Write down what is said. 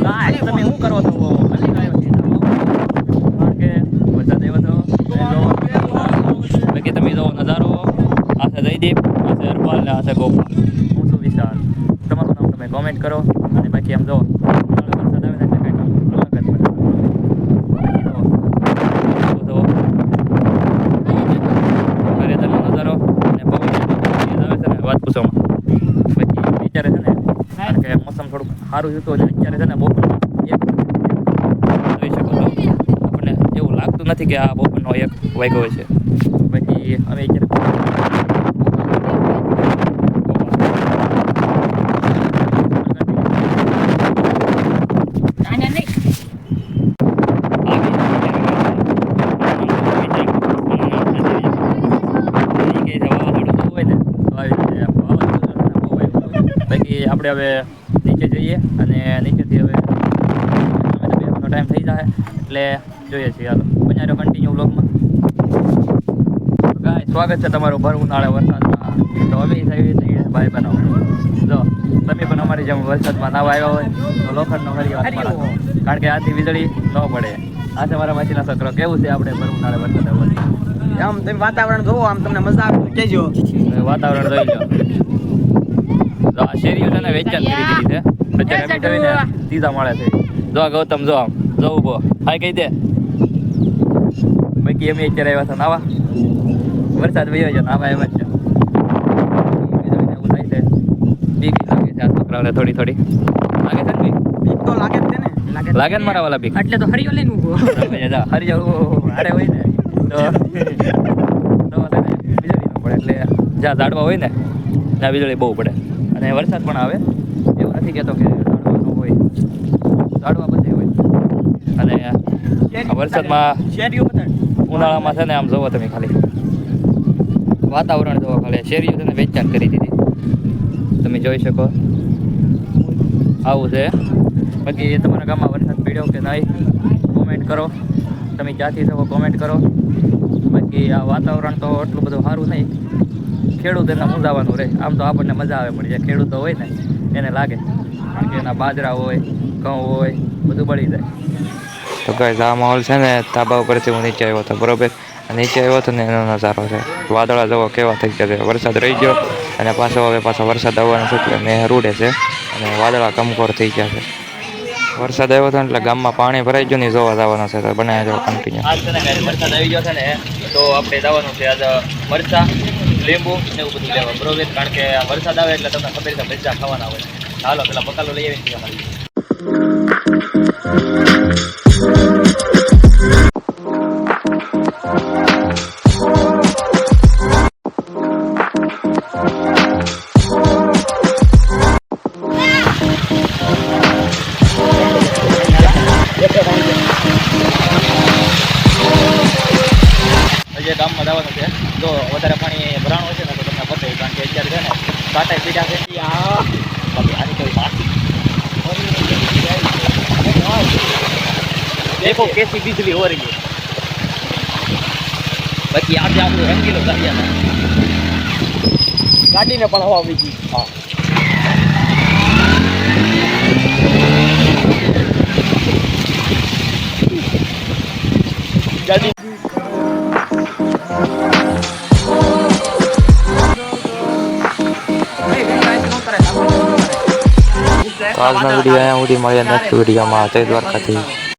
તમે શું કરો છો? બાકી તમે જો નજારો આ છે જયદીપ આ છે હરપાલ ને આ છે ગોપાલ હું છું વિશાલ. તમારું નામ તમે કોમેન્ટ કરો. અને બાકી આમ જો વરસાદ આવે ને એટલે કંઈક આમ અલગ જ મજા આવે. બાકી જો, જો હરિયાળીનો નજારો અને પવન જે આવે છે ને વાત પૂછોમાં પછી વિચારે છે ને કારણ કે મોસમ થોડુંક સારું હતું અને અત્યારે છે ને બપોર એક જોઈ શકો છો. આપણને એવું લાગતું નથી કે આ બપોરનો એક વાગ્યો છે. પછી અમે બાકી આપણે હવે નીચે જઈએ અને નીચેથી હવે અમે તો બેસવાનો ટાઈમ થઈ જાય એટલે જોઈએ છીએ હાલો. બન્યા કન્ટિન્યુ બ્લોગમાં ગાય સ્વાગત છે તમારું ભર ઉનાળે વરસાદમાં. તો અમે થઈ જઈએ ભાઈ બનાવો જો તમે પણ અમારી જેમ વરસાદમાં નાવા આવ્યા હોય તો લોખંડનો હરિયો કારણ કે આથી વીજળી ન પડે. આ છે મારા માછીના છોકરો. કેવું છે આપણે ભર ઉનાળે વરસાદ આવ્યો આમ તમે વાતાવરણ જોવો આમ તમને મજા આવે કહેજો. વાતાવરણ જોઈ લો. શેરીઓ છે ને વેચાણ કરી દીધી છે. અત્યારે જોઈને સીધા મળે છે. જો ગૌતમ જો આમ. જો ઊભો હા કહી દે. બાકી અમે અત્યારે આવ્યા હતા નાવા. વરસાદ વયો છે નાવા એમ થાય છે. બીક લાગે છે આ છોકરાઓને થોડી થોડી. લાગે છે ને બીક? બીક તો લાગે જ છે ને. લાગે ને મારા વાલા બીક? એટલે તો હરિયો લઈને ઊભો. જા. હરી જાવ હોય ને. તો તો વીજળી પડે. એટલે જ્યાં ઝાડવા હોય ને ત્યાં વીજળી બહુ પડે. અને વરસાદ પણ આવે. નથી કહેતો કે ઝાડવા હોય. ઝાડવા બધે હોય. અને વરસાદમાં ઉનાળામાં છે ને આમ જોવો તમે ખાલી. વાતાવરણ જોવો ખાલી. શેરીઓ છે ને વેચાણ કરી દીધી. તમે જોઈ શકો. આવું છે. બાકી તમારા ગામમાં વરસાદ પીડ્યો કે નહીં કોમેન્ટ કરો. તમે ક્યાંથી શકો કોમેન્ટ કરો. બાકી આ વાતાવરણ તો એટલું બધું સારું નહીં. ખેડૂતોને મૂંઝાવાનું રહે. આમ તો આપણને મજા આવે પણ જે ખેડૂતો હોય ને એને લાગે. કારણ કે એના બાજરા હોય ઘઉં હોય બધું બળી જાય. તો ગાઈઝ આ માહોલ છે ને ધાબા ઉપરથી હું નીચે આવ્યો હતો બરોબર? નીચે આવ્યો હતો ને એનો નજારો છે. વાદળા જવો કેવા થઈ ગયા છે. વરસાદ રહી ગયો અને પાછો હવે પાછો વરસાદ આવવાનો છે એટલે મેં રૂડે છે અને વાદળા કમકોર થઈ ગયા છે. વરસાદ આવ્યો હતો એટલે ગામમાં પાણી ભરાઈ ગયું ને જોવા જવાનો છે. તો બનાવ્યા જવા કન્ટિન્યુ આજ છે ને વરસાદ આવી ગયો છે ને તો આપણે જવાનું છે આજ મરચા. લીંબુ ને એવું બધું લેવા. બરોબર? કારણ કે વરસાદ આવે એટલે તમને ખબર છે મરચા ખાવાના હોય. હાલો, પેલા બકાલો લઈ આવીને અમારી ગામમાં જવાનું છે, જો વધારે પાણી ભરાણું હોય છે ને તો તમને બતાવ્યું કારણ કે અત્યારે કાંટા પીડા છે આની કોઈ બાકી દેખો કેસી બીજલી હો રહી બાકી આજે આપણું રંગીલું દરિયા ગાડીને પણ હવા બીજી હા ગાડી આજનો વીડિયો અહીંયા સુધી મળીએ નેક્સ્ટ વિડીયોમાં. જય દ્વારકાથી